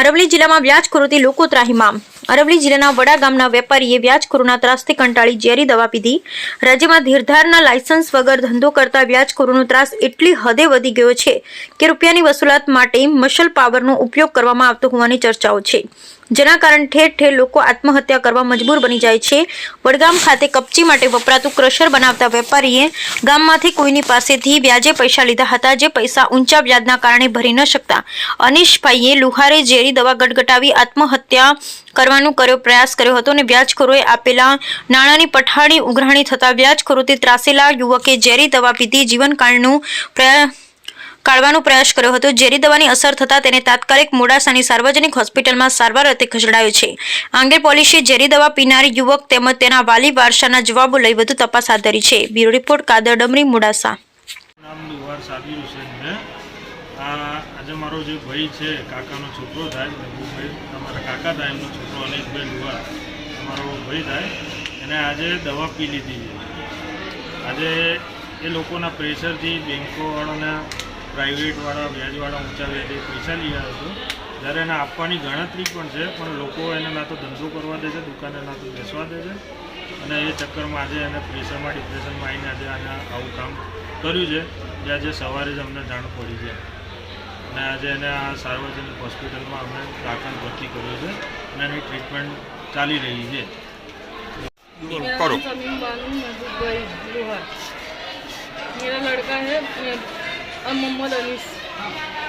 અરવલ્લી જિલ્લામાં વ્યાજખોરોથી લોકો ત્રાહીમામ અરવલી જિલ્લાના વડા ગામના વેપારીએ વ્યાજખોરોના ત્રાસથી કંટાળી ઝેરી દવા પીધી. રાજ્યમાં ધીરધારના લાયસન્સ વગર ધંધો કરતા વ્યાજખોરોનો ત્રાસ એટલી હદે વધી ગયો છે કે રૂપિયાની વસૂલાત માટે મશલ પાવરનો ઉપયોગ કરવામાં આવતો હોવાની ચર્ચાઓ છે. જેના કારણે ઠેર ઠેર લોકો આત્મહત્યા કરવા મજબૂર બની જાય છે. વડગામ ખાતે કપચી માટે વપરાતું ક્રશર બનાવતા વેપારીએ ગામમાંથી કોઈની પાસેથી વ્યાજે પૈસા લીધા હતા, જે પૈસા ઊંચા વ્યાજના કારણે ભરી ન શકતા. અનિશભાઈએ લુહારે ઝેરી દવા ગટગટાવી આત્મહત્યા કરવાનો કર્યો પ્રયાસ કર્યો હતો અને વ્યાજખોરોએ આપેલા નાણાંની પઠાણી ઉઘરાણી થતા વ્યાજખોરોથી ત્રાસેલા યુવકે ઝેરી દવા પીધી. જીવનકાળનું પ્રયા કાઢવાનો પ્રયાસ કર્યો હતો. ઝેરી દવાની અસર થતાં તેને તાત્કાલિક મોડાસાની સાર્વજનિક હોસ્પિટલમાં સારવાર અર્થે ખસેડાયો છે. આ પોલીસે ઝેરી દવા પીનારી યુવક તેમજ તેના વાલી વારસાના જવાબો લઈ વધુ તપાસ હાથ ધરી છે. બ્યુરો રિપોર્ટ કાદર ડમરી મોડાસા નામ લુહાર સાબિર હુસેન છે આ આજે મારો જે ભાઈ છે, કાકાનો છોકરો થાય મહેબૂબભાઈ તમારા કાકા થાય, એમનો છોકરો અનિશભાઈ લુવા અમારો ભાઈ થાય, એને આજે દવા પી લીધી છે. આજે એ લોકોના પ્રેશરથી બેન્કોવાળાના પ્રાઇવેટવાળા, વ્યાજવાળા ઊંચા વ્યાજે પૈસા આવ્યો હતો જ્યારે એને આપવાની ગણતરી પણ છે, પણ લોકો એને ના તો ધંધો કરવા દે છે, દુકાને ના તો બેસવા દે છે. અને એ ચક્કરમાં આજે એને પ્રેશરમાં, ડિપ્રેશનમાં આવીને આજે આને આવું કામ કર્યું છે, જે આજે સવારે જ અમને જાણ પડી છે. અને આજે એને આ સાર્વજનિક હોસ્પિટલમાં અમે દાખલ ભરતી કર્યો છે અને એની ટ્રીટમેન્ટ ચાલી રહી છે मेरा करो। नाम समीम बानू महबूब भाई लोहार मेरा लड़का है मैं- अ, मोहम्मद अनीस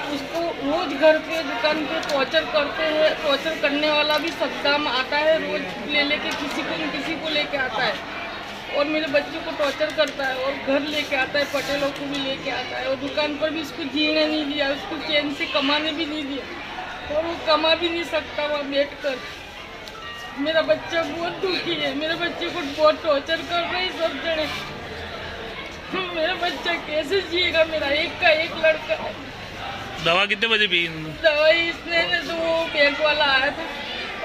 उसको रोज घर पे दुकान पे टॉर्चर करते हैं टॉर्चर करने वाला भी सद्दाम आता है रोज ले लेके किसी को न किसी को लेके आता है और मेरे बच्चों को टॉर्चर करता है और घर लेके आता है पटेलों को भी लेके आता है और दुकान पर भी उसको जीने नहीं दिया उसको चैन से कमाने भी नहीं दिया। और वो कमा भी नहीं सकता वहाँ बैठ कर। मेरा बच्चा बहुत दुखी है मेरे बच्चे को बहुत टॉर्चर कर रहे हैं सब जने। मेरा बच्चा कैसे जिएगा मेरा? एक का एक लड़का। है दवा कितने बजे पी दवाई इसने तो वो बैंक वाला आया था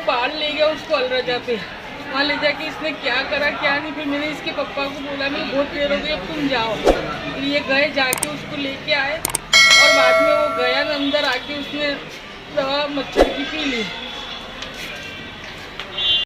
बाहर ले गया उसको अलरजा पे। वहाँ ले जाके इसने क्या करा, क्या नहीं, फिर मैंने इसके पप्पा को बोला, मैं बहुत देर हो गई, अब तुम जाओ। फिर ये गए जाके उसको लेके आए और बाद में वो गया अंदर आके उसने दवा मच्छर की पी ली